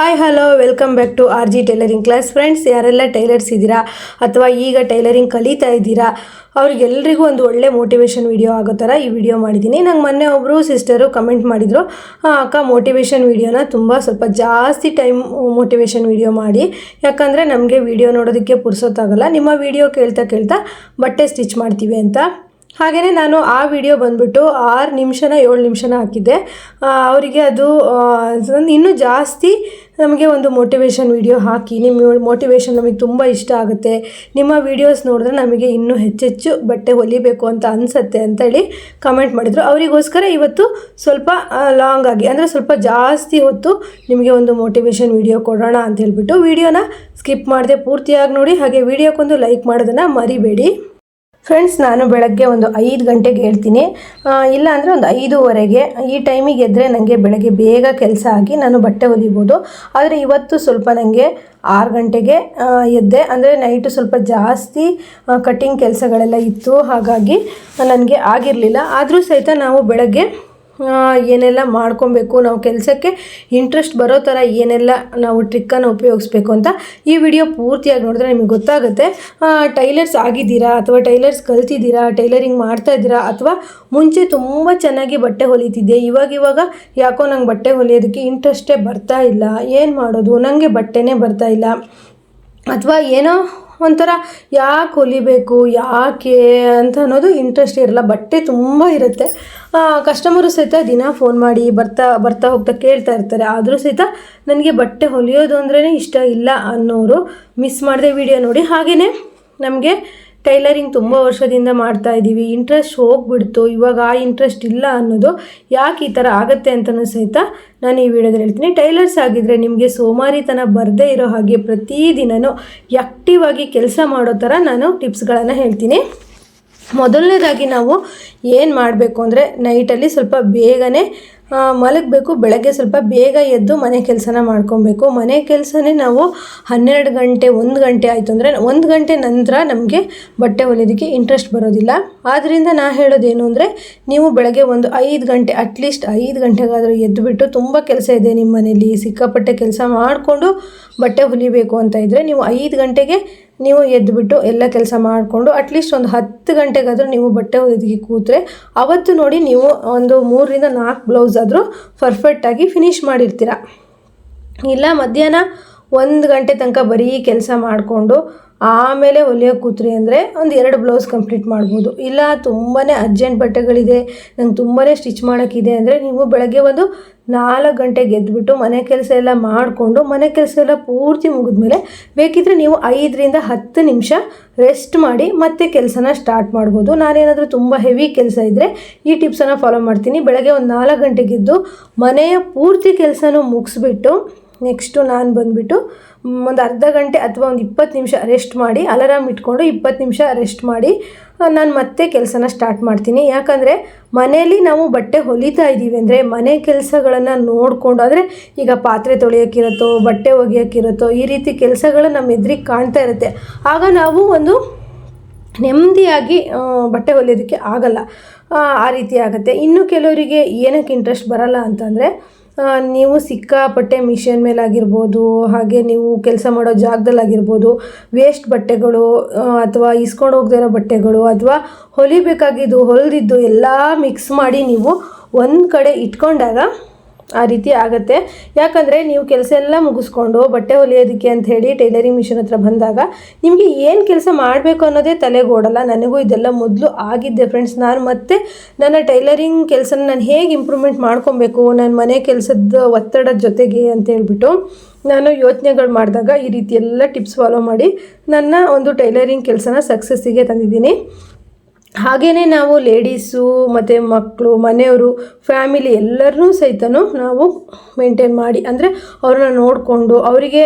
Hi hello welcome back to R G tailoring class friends ಯಾರೆಲ್ಲ tailors ಇದ್ದೀರಾ ಅಥವಾ ಈಗ ಟೈಲರಿಂಗ್ ಕಲಿತಾ ಇದ್ದೀರಾ ಅವ್ರಿಗೆಲ್ಲರಿಗೂ ಒಂದು ಒಳ್ಳೆ ಮೋಟಿವೇಶನ್ ವಿಡಿಯೋ ಆಗೋ ಥರ ಈ ವಿಡಿಯೋ ಮಾಡಿದ್ದೀನಿ. ನಂಗೆ ಮೊನ್ನೆ ಒಬ್ಬರು ಸಿಸ್ಟರು ಕಮೆಂಟ್ ಮಾಡಿದರು ಅಕ್ಕ ಮೋಟಿವೇಶನ್ ವಿಡಿಯೋನ ತುಂಬ ಸ್ವಲ್ಪ ಜಾಸ್ತಿ ಟೈಮ್ ಮೋಟಿವೇಶನ್ ವಿಡಿಯೋ ಮಾಡಿ. ಯಾಕಂದರೆ ನಮಗೆ ವಿಡಿಯೋ ನೋಡೋದಕ್ಕೆ ಪುರ್ಸೊತ್ತಾಗಲ್ಲ. ನಿಮ್ಮ ವಿಡಿಯೋ ಕೇಳ್ತಾ ಕೇಳ್ತಾ ಬಟ್ಟೆ ಸ್ಟಿಚ್ ಮಾಡ್ತೀವಿ ಅಂತ ಹಾಗೆಯೇ ನಾನು ಆ ವಿಡಿಯೋ ಬಂದ್ಬಿಟ್ಟು ಆರು ನಿಮಿಷನ, ಏಳು ನಿಮಿಷನ ಹಾಕಿದ್ದೆ. ಅವರಿಗೆ ಅದು ಇನ್ನೂ ಜಾಸ್ತಿ ನಮಗೆ ಒಂದು ಮೋಟಿವೇಶನ್ ವಿಡಿಯೋ ಹಾಕಿ ನಿಮ್ಮ ಮೋಟಿವೇಶನ್ ನಮಗೆ ತುಂಬ ಇಷ್ಟ ಆಗುತ್ತೆ. ನಿಮ್ಮ ವಿಡಿಯೋಸ್ ನೋಡಿದ್ರೆ ನಮಗೆ ಇನ್ನೂ ಹೆಚ್ಚೆಚ್ಚು ಬಟ್ಟೆ ಹೊಲಿಬೇಕು ಅಂತ ಅನಿಸುತ್ತೆ ಅಂತೇಳಿ ಕಮೆಂಟ್ ಮಾಡಿದರು. ಅವರಿಗೋಸ್ಕರ ಇವತ್ತು ಸ್ವಲ್ಪ ಲಾಂಗ್ ಆಗಿ, ಅಂದರೆ ಸ್ವಲ್ಪ ಜಾಸ್ತಿ ಹೊತ್ತು ನಿಮಗೆ ಒಂದು ಮೋಟಿವೇಶನ್ ವಿಡಿಯೋ ಕೊಡೋಣ ಅಂತ ಹೇಳ್ಬಿಟ್ಟು ವಿಡಿಯೋನ ಸ್ಕಿಪ್ ಮಾಡದೆ ಪೂರ್ತಿಯಾಗಿ ನೋಡಿ. ಹಾಗೆ ವಿಡಿಯೋಕ್ಕೊಂದು ಲೈಕ್ ಮಾಡೋದನ್ನು ಮರಿಬೇಡಿ. ಫ್ರೆಂಡ್ಸ್ ನಾನು ಬೆಳಗ್ಗೆ ಒಂದು ಐದು ಗಂಟೆಗೆ ಹೇಳ್ತೀನಿ. ಇಲ್ಲ ಅಂದರೆ ಒಂದು ಐದೂವರೆಗೆ. ಈ ಟೈಮಿಗೆ ಎದ್ದರೆ ನನಗೆ ಬೆಳಗ್ಗೆ ಬೇಗ ಕೆಲಸ ಆಗಿ ನಾನು ಬಟ್ಟೆ ಹೊಲಿಬೋದು ಆದರೆ ಇವತ್ತು ಸ್ವಲ್ಪ ನನಗೆ ಆರು ಗಂಟೆಗೆ ಎದ್ದೆ. ಅಂದರೆ ನೈಟು ಸ್ವಲ್ಪ ಜಾಸ್ತಿ ಕಟ್ಟಿಂಗ್ ಕೆಲಸಗಳೆಲ್ಲ ಇತ್ತು. ಹಾಗಾಗಿ ನನಗೆ ಆಗಿರಲಿಲ್ಲ. ಆದರೂ ಸಹಿತ ನಾವು ಬೆಳಗ್ಗೆ ಏನೆಲ್ಲ ಮಾಡ್ಕೊಬೇಕು, ನಾವು ಕೆಲಸಕ್ಕೆ ಇಂಟ್ರೆಸ್ಟ್ ಬರೋ ಥರ ಏನೆಲ್ಲ ನಾವು ಟ್ರಿಕ್ಕನ್ನು ಉಪಯೋಗಿಸ್ಬೇಕು ಅಂತ ಈ ವಿಡಿಯೋ ಪೂರ್ತಿಯಾಗಿ ನೋಡಿದ್ರೆ ನಿಮಗೆ ಗೊತ್ತಾಗುತ್ತೆ. ಟೈಲರ್ಸ್ ಆಗಿದ್ದೀರಾ ಅಥವಾ ಟೈಲರ್ಸ್ ಕಲ್ತಿದ್ದೀರಾ ಟೈಲರಿಂಗ್ ಮಾಡ್ತಾ ಇದ್ದೀರಾ ಅಥವಾ ಮುಂಚೆ ತುಂಬ ಚೆನ್ನಾಗಿ ಬಟ್ಟೆ ಹೊಲಿತಿದ್ದೆ, ಇವಾಗ ಇವಾಗ ಯಾಕೋ ನಂಗೆ ಬಟ್ಟೆ ಹೊಲಿಯೋದಕ್ಕೆ ಇಂಟ್ರೆಸ್ಟೇ ಬರ್ತಾ ಇಲ್ಲ, ಏನು ಮಾಡೋದು ನನಗೆ ಬಟ್ಟೆನೇ ಬರ್ತಾ ಇಲ್ಲ. ಅಥವಾ ಏನೋ ಒಂಥರ ಯಾಕೆ ಹೊಲಿಬೇಕು, ಯಾಕೆ ಅಂತ ಅನ್ನೋದು ಇಂಟ್ರೆಸ್ಟ್ ಇರಲ್ಲ, ಬಟ್ಟೆ ತುಂಬ ಇರುತ್ತೆ. ಕಸ್ಟಮರು ಸಹಿತ ದಿನ ಫೋನ್ ಮಾಡಿ ಬರ್ತಾ ಬರ್ತಾ ಹೋಗ್ತಾ ಕೇಳ್ತಾ ಇರ್ತಾರೆ. ಆದರೂ ಸಹಿತ ನನಗೆ ಬಟ್ಟೆ ಹೊಲಿಯೋದು ಅಂದ್ರೇ ಇಷ್ಟ ಇಲ್ಲ ಅನ್ನೋರು ಮಿಸ್ ಮಾಡಿದೆ ವಿಡಿಯೋ ನೋಡಿ. ಹಾಗೆಯೇ ನಮಗೆ ಟೈಲರಿಂಗ್ ತುಂಬ ವರ್ಷದಿಂದ ಮಾಡ್ತಾ ಇದ್ದೀವಿ ಇಂಟ್ರೆಸ್ಟ್ ಹೋಗ್ಬಿಡ್ತು. ಇವಾಗ ಆ ಇಂಟ್ರೆಸ್ಟ್ ಇಲ್ಲ ಅನ್ನೋದು ಯಾಕೆ ಈ ಥರ ಆಗುತ್ತೆ ಅಂತಲೂ ಸಹಿತ ನಾನು ಈ ವಿಡಿಯೋದಲ್ಲಿ ಹೇಳ್ತೀನಿ. ಟೈಲರ್ಸ್ ಆಗಿದ್ದರೆ ನಿಮಗೆ ಸೋಮಾರಿತನ ಬರದೇ ಇರೋ ಹಾಗೆ ಪ್ರತಿದಿನವೂ ಆ್ಯಕ್ಟಿವ್ ಆಗಿ ಕೆಲಸ ಮಾಡೋ ಥರ ನಾನು ಟಿಪ್ಸ್ಗಳನ್ನು ಹೇಳ್ತೀನಿ. ಮೊದಲನೇದಾಗಿ ನಾವು ಏನು ಮಾಡಬೇಕು ಅಂದರೆ ನೈಟಲ್ಲಿ ಸ್ವಲ್ಪ ಬೇಗನೆ ಮಲಗಬೇಕು, ಬೆಳಗ್ಗೆ ಸ್ವಲ್ಪ ಬೇಗ ಎದ್ದು ಮನೆ ಕೆಲಸನ ಮಾಡ್ಕೊಬೇಕು. ಮನೆ ಕೆಲಸನೇ ನಾವು ಹನ್ನೆರಡು ಗಂಟೆ, ಒಂದು ಗಂಟೆ ಆಯಿತು ಅಂದರೆ ಒಂದು ಗಂಟೆ ನಂತರ ನಮಗೆ ಬಟ್ಟೆ ಹೊಲಿಯೋದಕ್ಕೆ ಇಂಟ್ರೆಸ್ಟ್ ಬರೋದಿಲ್ಲ. ಆದ್ದರಿಂದ ನಾ ಹೇಳೋದೇನು ಅಂದರೆ ನೀವು ಬೆಳಗ್ಗೆ ಒಂದು ಐದು ಗಂಟೆ ಅಟ್ಲೀಸ್ಟ್ ಐದು ಗಂಟೆಗಾದರೂ ಎದ್ದುಬಿಟ್ಟು ತುಂಬ ಕೆಲಸ ಇದೆ ನಿಮ್ಮ ಮನೇಲಿ ಸಿಕ್ಕಾಪಟ್ಟೆ ಕೆಲಸ ಮಾಡಿಕೊಂಡು ಬಟ್ಟೆ ಹೊಲಿಬೇಕು ಅಂತ ಇದ್ದರೆ ನೀವು ಐದು ಗಂಟೆಗೆ ನೀವು ಎದ್ದುಬಿಟ್ಟು ಎಲ್ಲ ಕೆಲಸ ಮಾಡಿಕೊಂಡು ಅಟ್ಲೀಸ್ಟ್ ಒಂದು ಹತ್ತು ಗಂಟೆಗಾದರೂ ನೀವು ಬಟ್ಟೆ ಒದಗಿ ಕೂತ್ರೆ, ಅವತ್ತು ನೋಡಿ ನೀವು ಒಂದು ಮೂರರಿಂದ ನಾಲ್ಕು ಬ್ಲೌಸ್ ಆದರೂ ಪರ್ಫೆಕ್ಟಾಗಿ ಫಿನಿಷ್ ಮಾಡಿರ್ತೀರ. ಇಲ್ಲ ಮಧ್ಯಾಹ್ನ ಒಂದು ಗಂಟೆ ತನಕ ಬರೀ ಕೆಲಸ ಮಾಡಿಕೊಂಡು ಆಮೇಲೆ ಹೊಲಿಯೋಕೆ ಕೂತ್ರಿ ಅಂದರೆ ಒಂದು ಎರಡು ಬ್ಲೌಸ್ ಕಂಪ್ಲೀಟ್ ಮಾಡ್ಬೋದು. ಇಲ್ಲ ತುಂಬಾ ಅರ್ಜೆಂಟ್ ಬಟ್ಟೆಗಳಿದೆ, ನಂಗೆ ತುಂಬಾ ಸ್ಟಿಚ್ ಮಾಡೋಕ್ಕಿದೆ ಅಂದರೆ ನೀವು ಬೆಳಗ್ಗೆ ಒಂದು ನಾಲ್ಕು ಗಂಟೆಗೆ ಎದ್ದುಬಿಟ್ಟು ಮನೆ ಕೆಲಸ ಎಲ್ಲ ಮಾಡಿಕೊಂಡು ಮನೆ ಕೆಲಸ ಎಲ್ಲ ಪೂರ್ತಿ ಮುಗಿದ್ಮೇಲೆ ಬೇಕಿದ್ರೆ ನೀವು ಐದರಿಂದ ಹತ್ತು ನಿಮಿಷ ರೆಸ್ಟ್ ಮಾಡಿ ಮತ್ತೆ ಕೆಲಸನ ಸ್ಟಾರ್ಟ್ ಮಾಡ್ಬೋದು. ನಾನೇನಾದರೂ ತುಂಬ ಹೆವಿ ಕೆಲಸ ಇದ್ದರೆ ಈ ಟಿಪ್ಸನ್ನು ಫಾಲೋ ಮಾಡ್ತೀನಿ. ಬೆಳಗ್ಗೆ ಒಂದು ನಾಲ್ಕು ಗಂಟೆಗೆದ್ದು ಮನೆಯ ಪೂರ್ತಿ ಕೆಲಸನೂ ಮುಗಿಸ್ಬಿಟ್ಟು ನೆಕ್ಸ್ಟು ನಾನು ಬಂದುಬಿಟ್ಟು ಒಂದು ಅರ್ಧ ಗಂಟೆ ಅಥವಾ ಒಂದು ಇಪ್ಪತ್ತು ನಿಮಿಷ ರೆಸ್ಟ್ ಮಾಡಿ ಅಲಾರಾಮ್ ಇಟ್ಕೊಂಡು ಇಪ್ಪತ್ತು ನಿಮಿಷ ರೆಸ್ಟ್ ಮಾಡಿ ನಾನು ಮತ್ತೆ ಕೆಲಸನ ಸ್ಟಾರ್ಟ್ ಮಾಡ್ತೀನಿ. ಯಾಕಂದರೆ ಮನೆಯಲ್ಲಿ ನಾವು ಬಟ್ಟೆ ಹೊಲಿತಾ ಇದ್ದೀವಿ ಅಂದರೆ ಮನೆ ಕೆಲಸಗಳನ್ನು ನೋಡಿಕೊಂಡು ಅಂದರೆ ಈಗ ಪಾತ್ರೆ ತೊಳೆಯೋಕ್ಕಿರುತ್ತೋ ಬಟ್ಟೆ ಒಗೆಯೋಕ್ಕಿರುತ್ತೋ ಈ ರೀತಿ ಕೆಲಸಗಳು ನಮ್ಮ ಎದುರಿಗೆ ಕಾಣ್ತಾ ಇರುತ್ತೆ. ಆಗ ನಾವು ಒಂದು ನೆಮ್ಮದಿಯಾಗಿ ಬಟ್ಟೆ ಹೊಲಿಯೋದಕ್ಕೆ ಆಗಲ್ಲ. ಆ, ರೀತಿ ಆಗುತ್ತೆ. ಇನ್ನು ಕೆಲವರಿಗೆ ಏನಕ್ಕೆ ಇಂಟ್ರೆಸ್ಟ್ ಬರಲ್ಲ ಅಂತಂದರೆ ನೀವು ಸಿಕ್ಕಾಪಟ್ಟೆ ಮಿಷನ್ ಮೇಲಾಗಿರ್ಬೋದು, ಹಾಗೆ ನೀವು ಕೆಲಸ ಮಾಡೋ ಜಾಗದಲ್ಲಾಗಿರ್ಬೋದು, ವೇಸ್ಟ್ ಬಟ್ಟೆಗಳು ಅಥವಾ ಇಸ್ಕೊಂಡು ಹೋಗದೇ ಇರೋ ಬಟ್ಟೆಗಳು, ಅಥವಾ ಹೊಲಿಬೇಕಾಗಿದ್ದು, ಹೊಲಿದಿದ್ದು ಎಲ್ಲ ಮಿಕ್ಸ್ ಮಾಡಿ ನೀವು ಒಂದು ಕಡೆ ಇಟ್ಕೊಂಡಾಗ ಆ ರೀತಿ ಆಗುತ್ತೆ. ಯಾಕಂದರೆ ನೀವು ಕೆಲಸ ಎಲ್ಲ ಮುಗಿಸ್ಕೊಂಡು ಬಟ್ಟೆ ಹೊಲಿಯೋದಕ್ಕೆ ಅಂತ ಹೇಳಿ ಟೈಲರಿಂಗ್ ಮಿಷನ್ ಹತ್ರ ಬಂದಾಗ ನಿಮಗೆ ಏನು ಕೆಲಸ ಮಾಡಬೇಕು ಅನ್ನೋದೇ ತಲೆಗೋಡಲ್ಲ ನನಗೂ ಇದೆಲ್ಲ ಮೊದಲು ಆಗಿದ್ದೆ ಫ್ರೆಂಡ್ಸ್ ನಾನು ಮತ್ತೆ ನನ್ನ ಟೈಲರಿಂಗ್ ಕೆಲಸನ ನಾನು ಹೇಗೆ ಇಂಪ್ರೂವ್ಮೆಂಟ್ ಮಾಡ್ಕೊಬೇಕು? ನನ್ನ ಮನೆ ಕೆಲಸದ ಒತ್ತಡದ ಜೊತೆಗೆ ಅಂತ ಹೇಳ್ಬಿಟ್ಟು ನಾನು ಯೋಚನೆಗಳು ಮಾಡಿದಾಗ ಈ ರೀತಿ ಎಲ್ಲ ಟಿಪ್ಸ್ ಫಾಲೋ ಮಾಡಿ ನನ್ನ ಒಂದು ಟೈಲರಿಂಗ್ ಕೆಲಸನ ಸಕ್ಸಸ್ಸಿಗೆ ತಂದಿದ್ದೀನಿ. ಹಾಗೆಯೇ ನಾವು ಲೇಡೀಸು ಮತ್ತು ಮಕ್ಕಳು, ಮನೆಯವರು, ಫ್ಯಾಮಿಲಿ ಎಲ್ಲರನ್ನೂ ಸಹಿತ ನಾವು ಮೇಂಟೈನ್ ಮಾಡಿ, ಅಂದರೆ ಅವ್ರನ್ನ ನೋಡಿಕೊಂಡು ಅವರಿಗೆ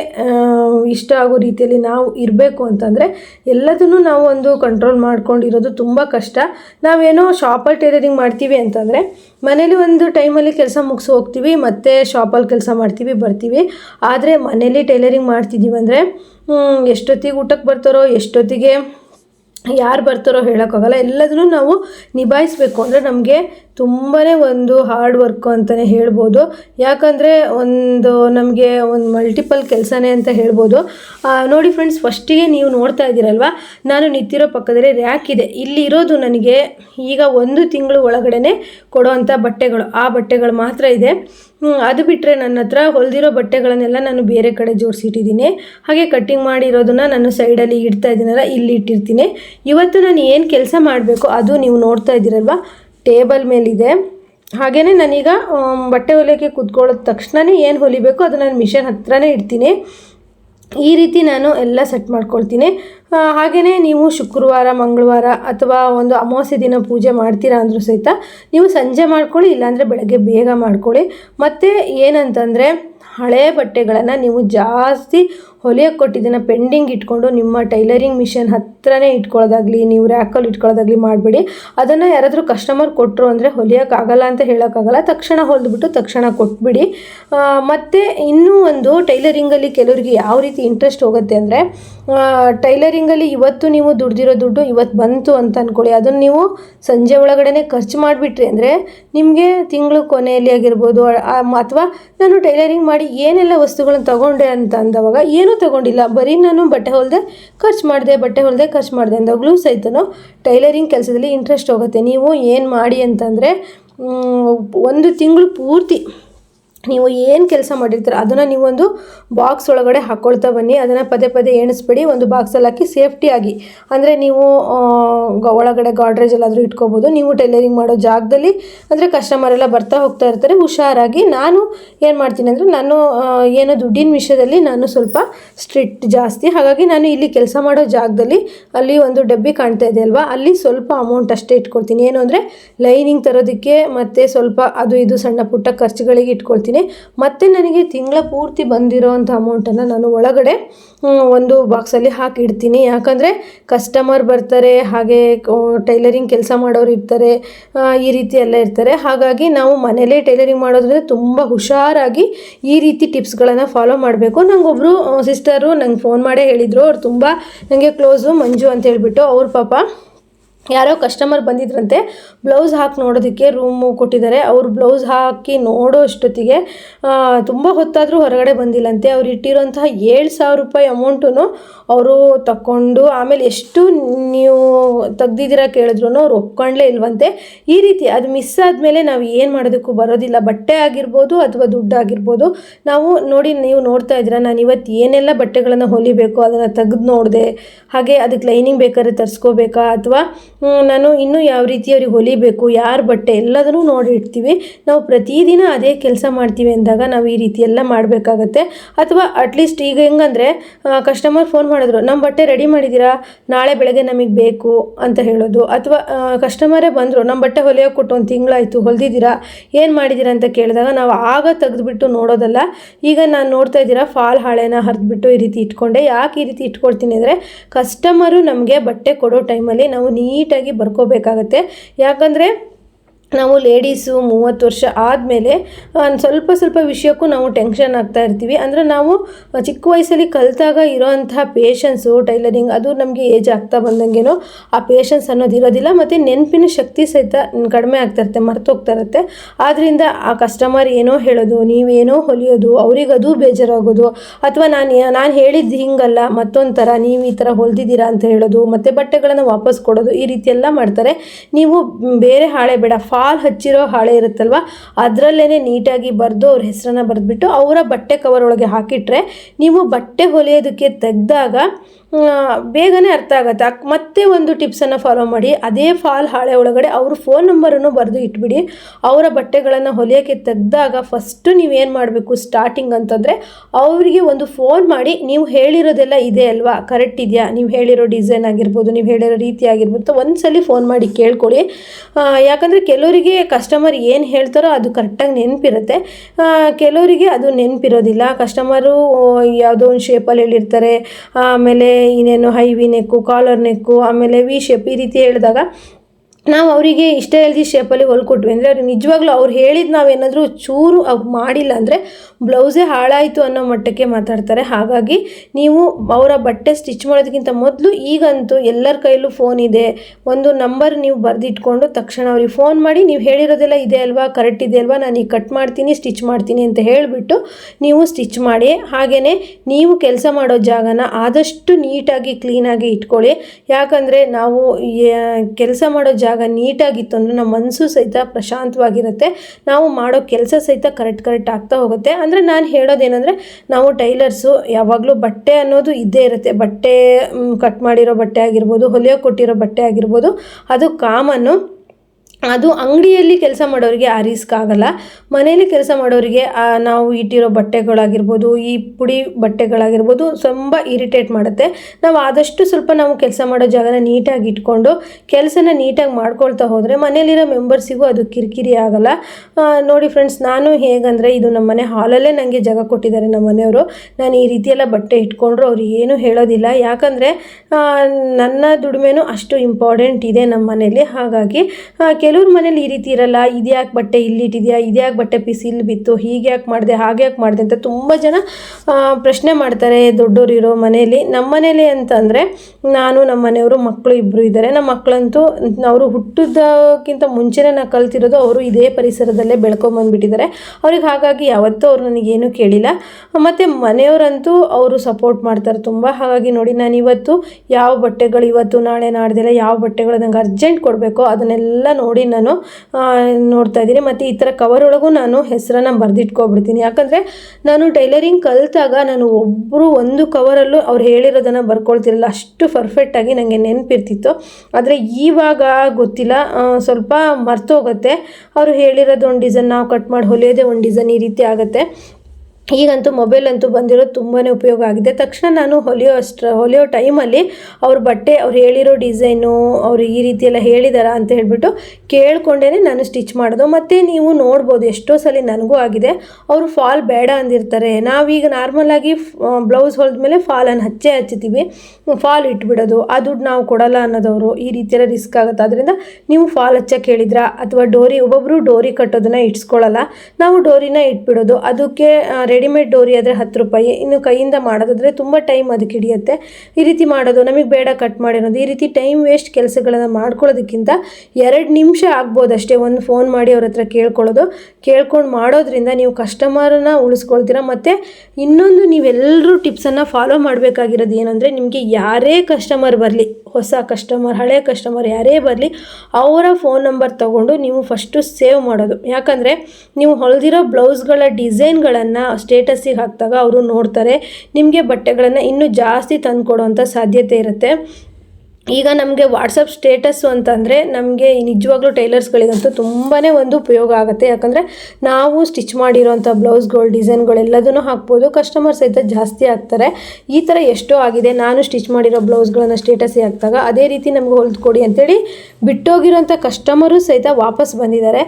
ಇಷ್ಟ ಆಗೋ ರೀತಿಯಲ್ಲಿ ನಾವು ಇರಬೇಕು ಅಂತಂದರೆ ಎಲ್ಲದನ್ನು ನಾವು ಒಂದು ಕಂಟ್ರೋಲ್ ಮಾಡ್ಕೊಂಡಿರೋದು ತುಂಬ ಕಷ್ಟ. ನಾವೇನೋ ಶಾಪಲ್ಲಿ ಟೈಲರಿಂಗ್ ಮಾಡ್ತೀವಿ ಅಂತಂದರೆ ಮನೇಲಿ ಒಂದು ಟೈಮಲ್ಲಿ ಕೆಲಸ ಮುಗಿಸಿ ಹೋಗ್ತೀವಿ, ಮತ್ತು ಶಾಪಲ್ಲಿ ಕೆಲಸ ಮಾಡ್ತೀವಿ, ಬರ್ತೀವಿ. ಆದರೆ ಮನೇಲಿ ಟೈಲರಿಂಗ್ ಮಾಡ್ತಿದ್ದೀವಿ ಅಂದರೆ ಎಷ್ಟೊತ್ತಿಗೆ ಊಟಕ್ಕೆ ಬರ್ತಾರೋ, ಎಷ್ಟೊತ್ತಿಗೆ ಯಾರು ಬರ್ತಾರೋ ಹೇಳೋಕ್ಕಾಗಲ್ಲ ಎಲ್ಲದನ್ನು ನಾವು ನಿಭಾಯಿಸಬೇಕು. ಅಂದರೆ ನಮಗೆ ತುಂಬಾ ಒಂದು ಹಾರ್ಡ್ ವರ್ಕು ಅಂತಲೇ ಹೇಳ್ಬೋದು. ಯಾಕಂದರೆ ಒಂದು ನಮಗೆ ಒಂದು ಮಲ್ಟಿಪಲ್ ಕೆಲಸನೇ ಅಂತ ಹೇಳ್ಬೋದು. ನೋಡಿ ಫ್ರೆಂಡ್ಸ್ ಫಸ್ಟಿಗೆ ನೀವು ನೋಡ್ತಾ ಇದ್ದೀರಲ್ವ? ನಾನು ನಿಂತಿರೋ ಪಕ್ಕದಲ್ಲಿ ರ್ಯಾಕ್ ಇದೆ. ಇಲ್ಲಿ ಇರೋದು ನನಗೆ ಈಗ ಒಂದು ತಿಂಗಳು ಒಳಗಡೆ ಕೊಡೋ ಬಟ್ಟೆಗಳು. ಆ ಬಟ್ಟೆಗಳು ಮಾತ್ರ ಇದೆ. ಅದು ಬಿಟ್ಟರೆ ನನ್ನ ಹತ್ರ ಹೊಲ್ದಿರೋ ಬಟ್ಟೆಗಳನ್ನೆಲ್ಲ ನಾನು ಬೇರೆ ಕಡೆ ಜೋಡಿಸಿಟ್ಟಿದ್ದೀನಿ ಹಾಗೆ ಕಟ್ಟಿಂಗ್ ಮಾಡಿರೋದನ್ನು ನಾನು ಸೈಡಲ್ಲಿ ಇಡ್ತಾ ಇದ್ದೀನಲ್ಲ, ಇಲ್ಲಿ ಇಟ್ಟಿರ್ತೀನಿ. ಇವತ್ತು ನಾನು ಏನು ಕೆಲಸ ಮಾಡಬೇಕು ಅದು ನೀವು ನೋಡ್ತಾ ಇದ್ದೀರಲ್ವ? ಟೇಬಲ್ ಮೇಲಿದೆ. ಹಾಗೆಯೇ ನಾನೀಗ ಬಟ್ಟೆ ಹೊಲಿಯೋಕ್ಕೆ ಕೂತ್ಕೊಳ್ಳೋದ ತಕ್ಷಣವೇ ಏನು ಹೊಲಿಬೇಕು ಅದು ನಾನು ಮಿಷನ್ ಹತ್ರನೇ ಇಡ್ತೀನಿ. ಈ ರೀತಿ ನಾನು ಎಲ್ಲ ಸೆಟ್ ಮಾಡ್ಕೊಳ್ತೀನಿ. ಹಾಗೆಯೇ ನೀವು ಶುಕ್ರವಾರ, ಮಂಗಳವಾರ ಅಥವಾ ಒಂದು ಅಮಾವಾಸ್ಯೆ ದಿನ ಪೂಜೆ ಮಾಡ್ತೀರಾ ಅಂದರೂ ಸಹಿತ ನೀವು ಸಂಜೆ ಮಾಡ್ಕೊಳ್ಳಿ, ಇಲ್ಲಾಂದರೆ ಬೆಳಗ್ಗೆ ಬೇಗ ಮಾಡ್ಕೊಳ್ಳಿ. ಮತ್ತು ಏನಂತಂದರೆ ಹಳೆ ಬಟ್ಟೆಗಳನ್ನು ನೀವು ಜಾಸ್ತಿ ಹೊಲಿಯೋಕ್ಕೆ ಕೊಟ್ಟಿದ್ದನ್ನು ಪೆಂಡಿಂಗ್ ಇಟ್ಕೊಂಡು ನಿಮ್ಮ ಟೈಲರಿಂಗ್ ಮಿಷನ್ ಹತ್ರನೇ ಇಟ್ಕೊಳ್ಳೋದಾಗಲಿ, ನೀವು ರ್ಯಾಕಲ್ಲಿ ಇಟ್ಕೊಳ್ಳೋದಾಗಲಿ ಮಾಡಬೇಡಿ. ಅದನ್ನು ಯಾರಾದರೂ ಕಸ್ಟಮರ್ ಕೊಟ್ಟರು ಅಂದರೆ ಹೊಲಿಯೋಕ್ಕಾಗಲ್ಲ ಅಂತ ಹೇಳೋಕ್ಕಾಗಲ್ಲ. ತಕ್ಷಣ ಹೊಲಿದ್ಬಿಟ್ಟು ತಕ್ಷಣ ಕೊಟ್ಬಿಡಿ. ಮತ್ತು ಇನ್ನೂ ಒಂದು ಟೈಲರಿಂಗಲ್ಲಿ ಕೆಲವರಿಗೆ ಯಾವ ರೀತಿ ಇಂಟ್ರೆಸ್ಟ್ ಹೋಗುತ್ತೆ ಅಂದರೆ ಟೈಲರಿಂಗಲ್ಲಿ ಇವತ್ತು ನೀವು ದುಡ್ದಿರೋ ದುಡ್ಡು ಇವತ್ತು ಬಂತು ಅಂತ ಅಂದ್ಕೊಳ್ಳಿ ಅದನ್ನು ನೀವು ಸಂಜೆ ಒಳಗಡೆ ಖರ್ಚು ಮಾಡಿಬಿಟ್ರಿ ಅಂದರೆ ನಿಮಗೆ ತಿಂಗಳು ಕೊನೆಯಲ್ಲಿ ಆಗಿರ್ಬೋದು ಅಥವಾ ನಾನು ಟೈಲರಿಂಗ್ ಮಾಡಿ ಏನೆಲ್ಲ ವಸ್ತುಗಳನ್ನ ತಗೊಂಡೆ ಅಂತ ಅಂದವಾಗ ಏನೂ ತಗೊಂಡಿಲ್ಲ. ಬರೀ ನಾನು ಬಟ್ಟೆ ಹೊಲ್ದೆ ಖರ್ಚು ಮಾಡಿದೆ, ಬಟ್ಟೆ ಹೊಲ್ದೆ ಖರ್ಚು ಮಾಡಿದೆ ಅಂದಾಗಲೂ ಸಹಿತ ಟೈಲರಿಂಗ್ ಕೆಲಸದಲ್ಲಿ ಇಂಟ್ರೆಸ್ಟ್ ಹೋಗುತ್ತೆ. ನೀವು ಏನು ಮಾಡಿ ಅಂತಂದರೆ ಒಂದು ತಿಂಗಳು ಪೂರ್ತಿ ನೀವು ಏನು ಕೆಲಸ ಮಾಡಿರ್ತೀರ, ಅದನ್ನು ನೀವೊಂದು ಬಾಕ್ಸ್ ಒಳಗಡೆ ಹಾಕ್ಕೊಳ್ತಾ ಬನ್ನಿ. ಅದನ್ನು ಪದೇ ಪದೇ ಎಣಿಸ್ಬೇಡಿ, ಒಂದು ಬಾಕ್ಸಲ್ಲಿ ಹಾಕಿ ಸೇಫ್ಟಿಯಾಗಿ ಅಂದರೆ ನೀವು ಒಳಗಡೆ ಗಾಡ್ರೇಜ್ ಎಲ್ಲಾದರೂ ಇಟ್ಕೋಬೋದು. ನೀವು ಟೈಲರಿಂಗ್ ಮಾಡೋ ಜಾಗದಲ್ಲಿ, ಅಂದರೆ ಕಸ್ಟಮರ್ ಎಲ್ಲ ಬರ್ತಾ ಹೋಗ್ತಾ ಇರ್ತಾರೆ. ಹುಷಾರಾಗಿ ನಾನು ಏನು ಮಾಡ್ತೀನಿ ಅಂದರೆ, ನಾನು ಏನೋ ದುಡ್ಡಿನ ವಿಷಯದಲ್ಲಿ ನಾನು ಸ್ವಲ್ಪ ಸ್ಟ್ರಿಕ್ಟ್ ಜಾಸ್ತಿ. ಹಾಗಾಗಿ ನಾನು ಇಲ್ಲಿ ಕೆಲಸ ಮಾಡೋ ಜಾಗದಲ್ಲಿ ಅಲ್ಲಿ ಒಂದು ಡಬ್ಬಿ ಕಾಣ್ತಾ ಇದೆ ಅಲ್ವಾ? ಅಲ್ಲಿ ಸ್ವಲ್ಪ ಅಮೌಂಟ್ ಅಷ್ಟೇ ಇಟ್ಕೊಳ್ತೀನಿ. ಏನು ಅಂದರೆ ಲೈನಿಂಗ್ ತರೋದಕ್ಕೆ ಮತ್ತು ಸ್ವಲ್ಪ ಅದು ಇದು ಸಣ್ಣ ಪುಟ್ಟ ಖರ್ಚುಗಳಿಗೆ ಇಟ್ಕೊಳ್ತೀನಿ. ಮತ್ತು ನನಗೆ ತಿಂಗಳ ಪೂರ್ತಿ ಬಂದಿರೋವಂಥ ಅಮೌಂಟನ್ನು ನಾನು ಒಳಗಡೆ ಒಂದು ಬಾಕ್ಸಲ್ಲಿ ಹಾಕಿಡ್ತೀನಿ. ಯಾಕಂದರೆ ಕಸ್ಟಮರ್ ಬರ್ತಾರೆ, ಹಾಗೆ ಟೈಲರಿಂಗ್ ಕೆಲಸ ಮಾಡೋರು ಇರ್ತಾರೆ ಈ ರೀತಿ ಎಲ್ಲ ಇರ್ತಾರೆ. ಹಾಗಾಗಿ ನಾವು ಮನೇಲೇ ಟೈಲರಿಂಗ್ ಮಾಡೋದ್ರಿಂದ ತುಂಬ ಹುಷಾರಾಗಿ ಈ ರೀತಿ ಟಿಪ್ಸ್ಗಳನ್ನು ಫಾಲೋ ಮಾಡಬೇಕು. ನನಗೊಬ್ಬರು ಸಿಸ್ಟರು ನಂಗೆ ಫೋನ್ ಮಾಡೇ ಹೇಳಿದರು. ಅವ್ರು ತುಂಬ ನನಗೆ ಕ್ಲೋಸು ಮಂಜು ಅಂತ ಹೇಳಿಬಿಟ್ಟು ಅವ್ರ ಪಾಪ ಯಾರೋ ಕಸ್ಟಮರ್ ಬಂದಿದ್ರಂತೆ ಬ್ಲೌಸ್ ಹಾಕಿ ನೋಡೋದಕ್ಕೆ ರೂಮು ಕೊಟ್ಟಿದ್ದಾರೆ. ಅವರು ಬ್ಲೌಸ್ ಹಾಕಿ ನೋಡೋ ಅಷ್ಟೊತ್ತಿಗೆ ತುಂಬ ಹೊತ್ತಾದರೂ ಹೊರಗಡೆ ಬಂದಿಲ್ಲಂತೆ. ಅವ್ರು ಇಟ್ಟಿರೋಂತಹ ಏಳು ಸಾವಿರ ರೂಪಾಯಿ ಅಮೌಂಟೂ ಅವರು ತಗೊಂಡು ಆಮೇಲೆ ಎಷ್ಟು ನೀವು ತೆಗ್ದಿದ್ದೀರಾ ಕೇಳಿದ್ರು ಅವ್ರು ಒಪ್ಕೊಂಡ್ಲೇ ಇಲ್ವಂತೆ. ಈ ರೀತಿ ಅದು ಮಿಸ್ ಆದಮೇಲೆ ನಾವು ಏನು ಮಾಡೋದಕ್ಕೂ ಬರೋದಿಲ್ಲ. ಬಟ್ಟೆ ಆಗಿರ್ಬೋದು ಅಥವಾ ದುಡ್ಡು ಆಗಿರ್ಬೋದು. ನಾವು ನೋಡಿ, ನೀವು ನೋಡ್ತಾ ಇದ್ದೀರಾ, ನಾನು ಇವತ್ತು ಏನೆಲ್ಲ ಬಟ್ಟೆಗಳನ್ನು ಹೊಲಿಬೇಕು, ಅದನ್ನು ತೆಗೆದು ನೋಡಿದೆ. ಹಾಗೆ ಅದಕ್ಕೆ ಲೈನಿಂಗ್ ಬೇಕಾದ್ರೆ ತರಿಸ್ಕೋಬೇಕಾ, ಅಥವಾ ನಾನು ಇನ್ನೂ ಯಾವ ರೀತಿ ಅವ್ರಿಗೆ ಹೊಲಿಬೇಕು, ಯಾರ ಬಟ್ಟೆ ಎಲ್ಲದನ್ನೂ ನೋಡಿ ಇಡ್ತೀವಿ. ನಾವು ಪ್ರತಿದಿನ ಅದೇ ಕೆಲಸ ಮಾಡ್ತೀವಿ ಅಂದಾಗ ನಾವು ಈ ರೀತಿ ಎಲ್ಲ ಮಾಡಬೇಕಾಗತ್ತೆ. ಅಥವಾ ಅಟ್ಲೀಸ್ಟ್ ಈಗ ಹೆಂಗಂದರೆ ಕಸ್ಟಮರ್ ಫೋನ್ ಮಾಡಿದ್ರು ನಮ್ಮ ಬಟ್ಟೆ ರೆಡಿ ಮಾಡಿದ್ದೀರಾ? ನಾಳೆ ಬೆಳಗ್ಗೆ ನಮಗೆ ಬೇಕು ಅಂತ ಹೇಳೋದು. ಅಥವಾ ಕಸ್ಟಮರೇ ಬಂದರು ನಮ್ಮ ಬಟ್ಟೆ ಹೊಲಿಯೋಕೆ ಕೊಟ್ಟು ಒಂದು ತಿಂಗಳಾಯಿತು, ಹೊಲಿದಿದ್ದೀರಾ? ಏನು ಮಾಡಿದ್ದೀರಾ? ಅಂತ ಕೇಳಿದಾಗ ನಾವು ಆಗ ತೆಗೆದುಬಿಟ್ಟು ನೋಡೋದಲ್ಲ. ಈಗ ನಾನು ನೋಡ್ತಾ ಇದ್ದೀರಾ, ಫಾಲ್ ಹಾಳೆನ ಹರಿದ್ಬಿಟ್ಟು ಈ ರೀತಿ ಇಟ್ಕೊಂಡೆ. ಯಾಕೆ ಈ ರೀತಿ ಇಟ್ಕೊಳ್ತೀನಿ ಅಂದರೆ ಕಸ್ಟಮರು ನಮಗೆ ಬಟ್ಟೆ ಕೊಡೋ ಟೈಮಲ್ಲಿ ನಾವು ನೀಟಾಗಿ ಬರ್ಕೋಬೇಕಾಗತ್ತೆ. ಯಾಕಂದರೆ ನಾವು ಲೇಡೀಸು ಮೂವತ್ತು ವರ್ಷ ಆದಮೇಲೆ ಸ್ವಲ್ಪ ಸ್ವಲ್ಪ ವಿಷಯಕ್ಕೂ ನಾವು ಟೆನ್ಷನ್ ಆಗ್ತಾ ಇರ್ತೀವಿ. ಅಂದರೆ ನಾವು ಚಿಕ್ಕ ವಯಸ್ಸಲ್ಲಿ ಕಲಿತಾಗ ಇರೋವಂತಹ ಪೇಷನ್ಸು ಟೈಲರಿಂಗ್ ಅದು ನಮಗೆ ಏಜ್ ಆಗ್ತಾ ಬಂದಂಗೆನೋ ಆ ಪೇಷನ್ಸ್ ಅನ್ನೋದು ಇರೋದಿಲ್ಲ. ಮತ್ತು ನೆನಪಿನ ಶಕ್ತಿ ಸಹಿತ ಕಡಿಮೆ ಆಗ್ತಾ ಇರುತ್ತೆ, ಮರ್ತೋಗ್ತಾ ಇರುತ್ತೆ. ಆದ್ದರಿಂದ ಆ ಕಸ್ಟಮರ್ ಏನೋ ಹೇಳೋದು, ನೀವೇನೋ ಹೊಲಿಯೋದು ಅವ್ರಿಗೆ ಅದು ಬೇಜಾರಾಗೋದು, ಅಥವಾ ನಾನು ನಾನು ಹೇಳಿದ್ದು ಹಿಂಗಲ್ಲ ಮತ್ತೊಂದು ಥರ ನೀವು ಈ ಥರ ಹೊಲ್ದಿದ್ದೀರಾ ಅಂತ ಹೇಳೋದು, ಮತ್ತು ಬಟ್ಟೆಗಳನ್ನು ವಾಪಸ್ ಕೊಡೋದು, ಈ ರೀತಿ ಎಲ್ಲ ಮಾಡ್ತಾರೆ. ನೀವು ಬೇರೆ ಹಾಳೆ ಬೇಡ ಫಾಲ್ ಹಚ್ಚಿರೋ ಹಾಳೆ ಇರುತ್ತಲ್ವ? ಅದರಲ್ಲೇ ನೀಟಾಗಿ ಬರೆದು ಅವ್ರ ಹೆಸರನ್ನು ಬರೆದ್ಬಿಟ್ಟು ಅವರ ಬಟ್ಟೆ ಕವರ್ ಒಳಗೆ ಹಾಕಿಟ್ರೆ, ನೀವು ಬಟ್ಟೆ ಹೊಲಿಯೋದಕ್ಕೆ ತೆಗೆದಾಗ ಬೇಗನೆ ಅರ್ಥ ಆಗುತ್ತೆ. ಮತ್ತೆ ಒಂದು ಟಿಪ್ಸನ್ನು ಫಾಲೋ ಮಾಡಿ. ಅದೇ ಫಾಲ್ ಹಾಳೆ ಒಳಗಡೆ ಅವ್ರ ಫೋನ್ ನಂಬರನ್ನು ಬರೆದು ಇಟ್ಬಿಡಿ. ಅವರ ಬಟ್ಟೆಗಳನ್ನು ಹೊಲಿಯೋಕ್ಕೆ ತೆಗೆದಾಗ ಫಸ್ಟು ನೀವೇನು ಮಾಡಬೇಕು? ಸ್ಟಾರ್ಟಿಂಗ್ ಅಂತಂದರೆ ಅವರಿಗೆ ಒಂದು ಫೋನ್ ಮಾಡಿ, ನೀವು ಹೇಳಿರೋದೆಲ್ಲ ಇದೆ ಅಲ್ವಾ? ಕರೆಕ್ಟ್ ಇದೆಯಾ? ನೀವು ಹೇಳಿರೋ ಡಿಸೈನ್ ಆಗಿರ್ಬೋದು, ನೀವು ಹೇಳಿರೋ ರೀತಿ ಆಗಿರ್ಬೋದು ಒಂದ್ಸಲಿ ಫೋನ್ ಮಾಡಿ ಕೇಳ್ಕೊಳ್ಳಿ. ಯಾಕಂದರೆ ಕೆಲವರಿಗೆ ಕಸ್ಟಮರ್ ಏನು ಹೇಳ್ತಾರೋ ಅದು ಕರೆಕ್ಟಾಗಿ ನೆನಪಿರುತ್ತೆ. ಕೆಲವರಿಗೆ ಅದು ನೆನಪಿರೋದಿಲ್ಲ. ಕಸ್ಟಮರು ಯಾವುದೋ ಒಂದು ಶೇಪಲ್ಲಿ ಹೇಳಿರ್ತಾರೆ. ಆಮೇಲೆ ಇನ್ನೇನು high V neck collar neck ಆಮೇಲೆ ವಿ ಶೇಪ್ ಈ ರೀತಿ ಹೇಳಿದಾಗ ನಾವು ಅವರಿಗೆ ಇಷ್ಟ ಇಲ್ದಿ ಶೇಪಲ್ಲಿ ಹೊಲ್ಕೊಟ್ವಿ ಅಂದರೆ ಅವ್ರು ನಿಜವಾಗ್ಲೂ ಅವ್ರು ಹೇಳಿದ್ದು ನಾವೇನಾದರೂ ಚೂರು ಅವ್ರು ಮಾಡಿಲ್ಲ ಅಂದರೆ ಬ್ಲೌಸೇ ಹಾಳಾಯಿತು ಅನ್ನೋ ಮಟ್ಟಕ್ಕೆ ಮಾತಾಡ್ತಾರೆ. ಹಾಗಾಗಿ ನೀವು ಅವರ ಬಟ್ಟೆ ಸ್ಟಿಚ್ ಮಾಡೋದಕ್ಕಿಂತ ಮೊದಲು ಈಗಂತೂ ಎಲ್ಲರ ಕೈಲೂ ಫೋನ್ ಇದೆ. ಒಂದು ನಂಬರ್ ನೀವು ಬರೆದಿಟ್ಕೊಂಡು ತಕ್ಷಣ ಅವ್ರಿಗೆ ಫೋನ್ ಮಾಡಿ ನೀವು ಹೇಳಿರೋದೆಲ್ಲ ಇದೆ ಅಲ್ವಾ? ಕರೆಕ್ಟ್ ಇದೆ ಅಲ್ವಾ? ನಾನು ಈಗ ಕಟ್ ಮಾಡ್ತೀನಿ ಸ್ಟಿಚ್ ಮಾಡ್ತೀನಿ ಅಂತ ಹೇಳಿಬಿಟ್ಟು ನೀವು ಸ್ಟಿಚ್ ಮಾಡಿ ಹಾಗೆಯೇ ನೀವು ಕೆಲಸ ಮಾಡೋ ಜಾಗನ ಆದಷ್ಟು ನೀಟಾಗಿ ಕ್ಲೀನಾಗಿ ಇಟ್ಕೊಳ್ಳಿ. ಯಾಕಂದರೆ ನಾವು ಕೆಲಸ ಮಾಡೋ ಜಾಗ ನೀಟಾಗಿತ್ತು ಅಂದರೆ ನಮ್ಮ ಮನಸ್ಸು ಸಹಿತ ಪ್ರಶಾಂತವಾಗಿರುತ್ತೆ. ನಾವು ಮಾಡೋ ಕೆಲಸ ಸಹಿತ ಕರೆಕ್ಟ್ ಕರೆಕ್ಟ್ ಆಗ್ತಾ ಹೋಗುತ್ತೆ. ಅಂದರೆ ನಾನು ಹೇಳೋದೇನೆಂದರೆ ನಾವು ಟೈಲರ್ಸು ಯಾವಾಗಲೂ ಬಟ್ಟೆ ಅನ್ನೋದು ಇದ್ದೇ ಇರುತ್ತೆ. ಬಟ್ಟೆ ಕಟ್ ಮಾಡಿರೋ ಬಟ್ಟೆ ಆಗಿರ್ಬೋದು, ಹೊಲಿಯೋ ಕೊಟ್ಟಿರೋ ಬಟ್ಟೆ ಆಗಿರ್ಬೋದು, ಅದು ಕಾಮನ್ನು ಅದು ಅಂಗಡಿಯಲ್ಲಿ ಕೆಲಸ ಮಾಡೋರಿಗೆ ಆ ರಿಸ್ಕ್ ಆಗಲ್ಲ. ಮನೆಯಲ್ಲಿ ಕೆಲಸ ಮಾಡೋರಿಗೆ ನಾವು ಇಟ್ಟಿರೋ ಬಟ್ಟೆಗಳಾಗಿರ್ಬೋದು, ಈ ಪುಡಿ ಬಟ್ಟೆಗಳಾಗಿರ್ಬೋದು ತುಂಬ ಇರಿಟೇಟ್ ಮಾಡುತ್ತೆ. ನಾವು ಆದಷ್ಟು ಸ್ವಲ್ಪ ನಾವು ಕೆಲಸ ಮಾಡೋ ಜಾಗನ ನೀಟಾಗಿ ಇಟ್ಕೊಂಡು, ಕೆಲಸನ ನೀಟಾಗಿ ಮಾಡ್ಕೊಳ್ತಾ ಹೋದರೆ ಮನೇಲಿರೋ ಮೆಂಬರ್ಸಿಗೂ ಅದು ಕಿರಿಕಿರಿ ಆಗಲ್ಲ. ನೋಡಿ ಫ್ರೆಂಡ್ಸ್ ನಾನು ಹೇಗಂದರೆ ಇದು ನಮ್ಮ ಮನೆ ಹಾಲಲ್ಲೇ ನನಗೆ ಜಾಗ ಕೊಟ್ಟಿದ್ದಾರೆ ನಮ್ಮ ಮನೆಯವರು. ನಾನು ಈ ರೀತಿಯೆಲ್ಲ ಬಟ್ಟೆ ಇಟ್ಕೊಂಡ್ರು ಅವ್ರು ಏನೂ ಹೇಳೋದಿಲ್ಲ. ಯಾಕಂದರೆ ನನ್ನ ದುಡಿಮೆನೂ ಅಷ್ಟು ಇಂಪಾರ್ಟೆಂಟ್ ಇದೆ ನಮ್ಮ ಮನೆಯಲ್ಲಿ. ಹಾಗಾಗಿ ಕೆಲವ್ರ ಮನೇಲಿ ಈ ರೀತಿ ಇರಲ್ಲ, ಇದ್ಯಾಕೆ ಬಟ್ಟೆ ಇಲ್ಲಿ ಇಟ್ಟಿದ್ಯಾ, ಇದ್ಯಾಕೆ ಬಟ್ಟೆ ಪೀಸ್ ಇಲ್ಲಿ ಬಿತ್ತು ಹೀಗೆ ಯಾಕೆ ಮಾಡಿದೆ ಹಾಗೆ ಯಾಕೆ ಮಾಡಿದೆ ಅಂತ ತುಂಬ ಜನ ಪ್ರಶ್ನೆ ಮಾಡ್ತಾರೆ ದೊಡ್ಡೋರು ಇರೋ ಮನೆಯಲ್ಲಿ ನಮ್ಮ ಮನೇಲಿ ಅಂತಂದರೆ ನಾನು ನಮ್ಮ ಮನೆಯವರು ಮಕ್ಕಳು ಇಬ್ಬರು ಇದ್ದಾರೆ. ನಮ್ಮ ಮಕ್ಕಳಂತೂ ಅವರು ಹುಟ್ಟಿದಕ್ಕಿಂತ ಮುಂಚೆನೇ ನಾನು ಕಲ್ತಿರೋದು ಅವರು ಇದೇ ಪರಿಸರದಲ್ಲೇ ಬೆಳ್ಕೊಂಬಂದ್ಬಿಟ್ಟಿದ್ದಾರೆ ಅವ್ರಿಗೆ ಹಾಗಾಗಿ ಯಾವತ್ತೂ ಅವ್ರು ನನಗೇನು ಕೇಳಿಲ್ಲ. ಮತ್ತು ಮನೆಯವರಂತೂ ಅವರು ಸಪೋರ್ಟ್ ಮಾಡ್ತಾರೆ ತುಂಬ. ಹಾಗಾಗಿ ನೋಡಿ, ನಾನು ಇವತ್ತು ಯಾವ ಬಟ್ಟೆಗಳು ಇವತ್ತು ನಾಳೆ ನಾಡ್ದೆಲ್ಲ ಯಾವ ಬಟ್ಟೆಗಳು ನಂಗೆ ಅರ್ಜೆಂಟ್ ಕೊಡಬೇಕು ಅದನ್ನೆಲ್ಲ ನೋಡಿ ನಾನು ನೋಡ್ತಾ ಇದ್ದೀನಿ. ಮತ್ತು ಈ ಥರ ಕವರ್ ಒಳಗೂ ನಾನು ಹೆಸರನ್ನು ಬರೆದಿಟ್ಕೊಬಿಡ್ತೀನಿ. ಯಾಕಂದರೆ ನಾನು ಟೈಲರಿಂಗ್ ಕಲಿತಾಗ ನಾನು ಒಬ್ಬರು ಒಂದು ಕವರಲ್ಲೂ ಅವ್ರು ಹೇಳಿರೋದನ್ನು ಬರ್ಕೊಳ್ತಿರಲಿಲ್ಲ ಅಷ್ಟು ಪರ್ಫೆಕ್ಟಾಗಿ ನನಗೆ ನೆನಪಿರ್ತಿತ್ತು. ಆದರೆ ಇವಾಗ ಗೊತ್ತಿಲ್ಲ. ಸ್ವಲ್ಪ ಮರ್ತೋಗುತ್ತೆ. ಅವರು ಹೇಳಿರೋದು ಒಂದು ಡಿಸೈನ್ ನಾವು ಕಟ್ ಮಾಡಿ ಹೊಲಿಯೋದೇ ಒಂದು ಡಿಸೈನ್ ಈ ರೀತಿ ಆಗುತ್ತೆ. ಈಗಂತೂ ಮೊಬೈಲ್ ಅಂತೂ ಬಂದಿರೋದು ತುಂಬಾ ಉಪಯೋಗ ಆಗಿದೆ. ತಕ್ಷಣ ನಾನು ಹೊಲಿಯೋ ಅಷ್ಟ್ರ ಹೊಲಿಯೋ ಟೈಮಲ್ಲಿ ಅವ್ರ ಬಟ್ಟೆ, ಅವ್ರು ಹೇಳಿರೋ ಡಿಸೈನು ಅವ್ರು ಈ ರೀತಿ ಎಲ್ಲ ಹೇಳಿದಾರ ಅಂತ ಹೇಳಿಬಿಟ್ಟು ಕೇಳ್ಕೊಂಡೇ ನಾನು ಸ್ಟಿಚ್ ಮಾಡೋದು. ಮತ್ತು ನೀವು ನೋಡ್ಬೋದು ಎಷ್ಟೋ ಸಲ ನನಗೂ ಆಗಿದೆ. ಅವರು ಫಾಲ್ ಬೇಡ ಅಂದಿರ್ತಾರೆ. ನಾವೀಗ ನಾರ್ಮಲಾಗಿ ಬ್ಲೌಸ್ ಹೊಲಿದ್ಮೇಲೆ ಫಾಲನ್ನು ಹಚ್ಚೇ ಹಚ್ಚುತ್ತೀವಿ. ಫಾಲ್ ಇಟ್ಬಿಡೋದು. ಆ ದುಡ್ಡು ನಾವು ಕೊಡಲ್ಲ ಅನ್ನೋದವರು ಈ ರೀತಿಯೆಲ್ಲ ರಿಸ್ಕ್ ಆಗುತ್ತೆ. ಅದರಿಂದ ನೀವು ಫಾಲ್ ಹಚ್ಚಕ್ಕೆ ಹೇಳಿದ್ರಾ? ಅಥವಾ ಡೋರಿ ಒಬ್ಬೊಬ್ಬರು ಡೋರಿ ಕಟ್ಟೋದನ್ನ ಇಟ್ಸ್ಕೊಳ್ಳಲ್ಲ ನಾವು ಡೋರಿನ ಇಟ್ಬಿಡೋದು. ಅದಕ್ಕೆ ರೆಡಿಮೇಡ್ ಡೋರಿ ಆದರೆ ಹತ್ತು ರೂಪಾಯಿ, ಇನ್ನು ಕೈಯಿಂದ ಮಾಡೋದಾದರೆ ತುಂಬ ಟೈಮ್ ಅದಕ್ಕೆ ಹಿಡಿಯುತ್ತೆ. ಈ ರೀತಿ ಮಾಡೋದು, ನಮಗೆ ಬೇಡ ಕಟ್ ಮಾಡಿರೋದು, ಈ ರೀತಿ ಟೈಮ್ ವೇಸ್ಟ್ ಕೆಲಸಗಳನ್ನು ಮಾಡ್ಕೊಳ್ಳೋದಕ್ಕಿಂತ ಎರಡು ನಿಮಿಷ ಆಗ್ಬೋದು ಅಷ್ಟೇ ಒಂದು ಫೋನ್ ಮಾಡಿ ಅವ್ರ ಹತ್ರ ಕೇಳ್ಕೊಳ್ಳೋದು. ಕೇಳ್ಕೊಂಡು ಮಾಡೋದ್ರಿಂದ ನೀವು ಕಸ್ಟಮರನ್ನ ಉಳಿಸ್ಕೊಳ್ತೀರ, ಮತ್ತು ಇನ್ನೊಂದು ನೀವೆಲ್ಲರೂ ಟಿಪ್ಸನ್ನು ಫಾಲೋ ಮಾಡಬೇಕಾಗಿರೋದು ಏನಂದರೆ, ನಿಮಗೆ ಯಾರೇ ಕಸ್ಟಮರ್ ಬರಲಿ, ಹೊಸ ಕಸ್ಟಮರ್, ಹಳೆ ಕಸ್ಟಮರ್ ಯಾರೇ ಬರಲಿ, ಅವರ ಫೋನ್ ನಂಬರ್ ತೊಗೊಂಡು ನೀವು ಫಸ್ಟು ಸೇವ್ ಮಾಡೋದು. ಯಾಕಂದರೆ, ನೀವು ಹೊಲಿದಿರೋ ಬ್ಲೌಸ್ಗಳ ಡಿಸೈನ್ಗಳನ್ನು ಸ್ಟೇಟಸ್ಸಿಗೆ ಹಾಕಿದಾಗ ಅವರು ನೋಡ್ತಾರೆ ನಿಮಗೆ ಬಟ್ಟೆಗಳನ್ನು ಇನ್ನೂ ಜಾಸ್ತಿ ತಂದುಕೊಡುವಂಥ ಸಾಧ್ಯತೆ ಇರುತ್ತೆ. ಈಗ ನಮಗೆ ವಾಟ್ಸಪ್ ಸ್ಟೇಟಸ್ಸು ಅಂತಂದರೆ ನಮಗೆ ನಿಜವಾಗ್ಲೂ ಟೈಲರ್ಸ್ಗಳಿಗಂತೂ ತುಂಬಾ ಒಂದು ಉಪಯೋಗ ಆಗುತ್ತೆ. ಯಾಕಂದರೆ ನಾವು ಸ್ಟಿಚ್ ಮಾಡಿರೋಂಥ ಬ್ಲೌಸ್ಗಳು, ಡಿಸೈನ್ಗಳೆಲ್ಲದನ್ನು ಹಾಕ್ಬೋದು. ಕಸ್ಟಮರ್ ಸಹಿತ ಜಾಸ್ತಿ ಆಗ್ತಾರೆ ಈ ಥರ ಎಷ್ಟೋ ಆಗಿದೆ. ನಾನು ಸ್ಟಿಚ್ ಮಾಡಿರೋ ಬ್ಲೌಸ್ಗಳನ್ನು ಸ್ಟೇಟಸ್ಸೇ ಹಾಕಿದಾಗ ಅದೇ ರೀತಿ ನಮಗೆ ಹೊಲ್ದ್ಕೊಡಿ ಅಂತೇಳಿ ಬಿಟ್ಟೋಗಿರೋಂಥ ಕಸ್ಟಮರು ಸಹಿತ ವಾಪಸ್ ಬಂದಿದ್ದಾರೆ.